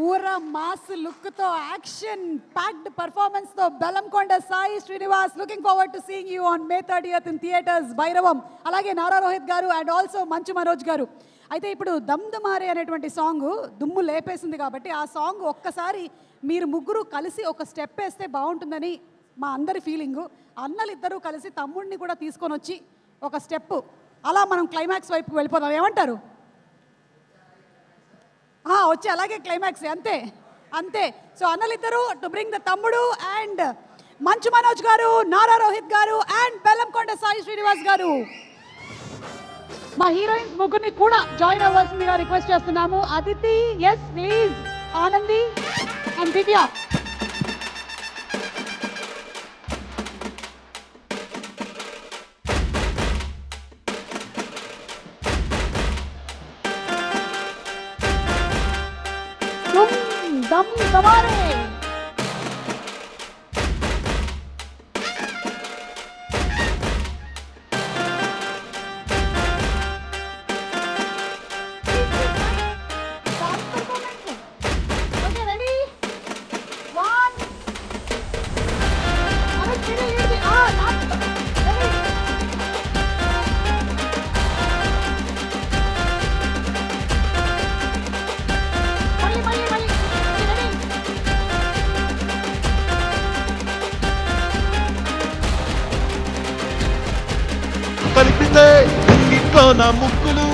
ఊర మాస్ లుక్తో action packed పర్ఫార్మెన్స్తో Bellamkonda Sai Srinivas looking forward to seeing you on May thirtieth in theatres Bhairavam. అలాగే నారా రోహిత్ గారు and also మంచు మనోజ్ గారు. అయితే ఇప్పుడు దమ్ దుమారే అనేటువంటి సాంగ్ దుమ్ము లేపేసింది కాబట్టి ఆ సాంగ్ ఒక్కసారి మీరు ముగ్గురు కలిసి ఒక స్టెప్ వేస్తే బాగుంటుందని మా అందరి ఫీలింగు అన్నలు ఇద్దరూ కలిసి తమ్ముడిని కూడా తీసుకొని వచ్చి ఒక స్టెప్ అలా మనం క్లైమాక్స్ వైపుకి వెళ్ళిపోదాం. ఏమంటారు? వచ్చి అలాగే క్లైమాక్స్ అంతే. అంతే. సో అన్నలిద్దరు టు బ్రింగ్ ద తమ్ముడు అండ్ మంచు మనోజ్ గారు నారా రోహిత్ గారు అండ్ బెల్లంకొండ సాయి శ్రీనివాస్ గారు. మా హీరోయిన్స్ ముగ్గురిని కూడా జాయిన్ అవ్వాల్సిందిగా రిక్వెస్ట్ చేస్తున్నాము. Aditi yes please Anandi and Divya. దుమ్ దమ్ నా ముక్కులు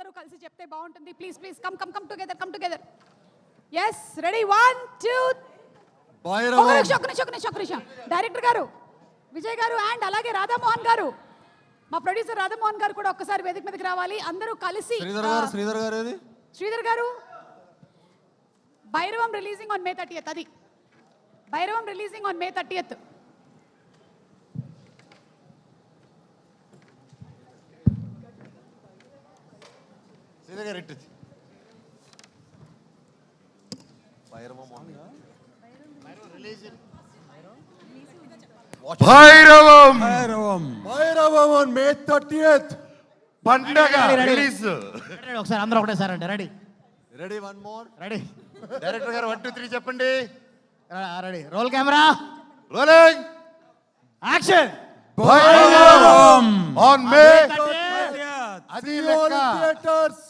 అందరూ కలిసి చెప్తే బాగుంటుంది. Please please come come come together come together yes ready one two director గారు విజయ్ గారు అండ్ అలాగే రాధామోహన్ గారు. మా ప్రొడ్యూసర్ రాధామోహన్ గారు కూడా ఒక్కసారి వేదిక మీదకి రావాలి. అందరూ కలిసి శ్రీధర్ గారు Bhairavam releasing on May thirtieth అది. Bhairavam releasing on May thirtieth Sridhar గారు ఇట్టు Bhairava Mohan. Bhairavam! Bhairavam. Bhairavam on May thirtieth పండగ. రిలీజ్. రెడీ ఒకసారి అందరూ ఒకటేసారి అండి ready. Ready one more. Ready. Director గారు వన్ టూ త్రీ చెప్పండి. Ready. Roll camera. Rolling. Action. Bhairavam. On May అది theatres